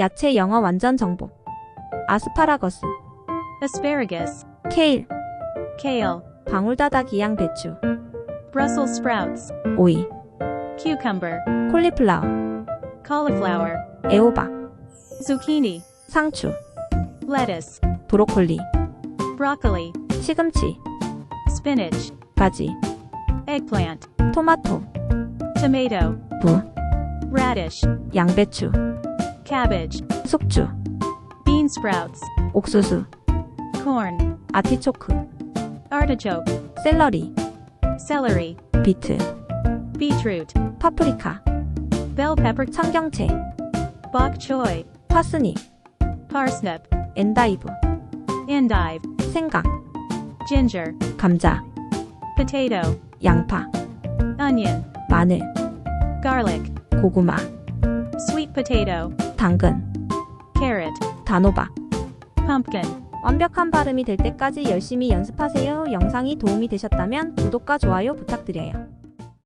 야채 영어 완전 정보. 아스파라거스, asparagus, 케일, kale, 방울다다 기양 배추, Brussels sprouts, 오이, cucumber, 콜리플라워, cauliflower, 애호박, zucchini, 상추, lettuce, 브로콜리, broccoli, 시금치, spinach, 가지, eggplant, 토마토, tomato, 무, radish, 양배추, cabbage, 숙주, bean sprouts, 옥수수, corn, 아티초크, artichoke, 샐러리, celery, 비트, beetroot, 파프리카, bell pepper, 청경채, bok choy, 파스니, parsnip, 엔다이브, endive, 생강, ginger, 감자, potato, 양파, onion, 마늘, garlic, 고구마, sweet potato, 당근, carrot, 단호박. pumpkin. 완벽한 발음이 될 때까지 열심히 연습하세요. 영상이 도움이 되셨다면 구독과 좋아요 부탁드려요.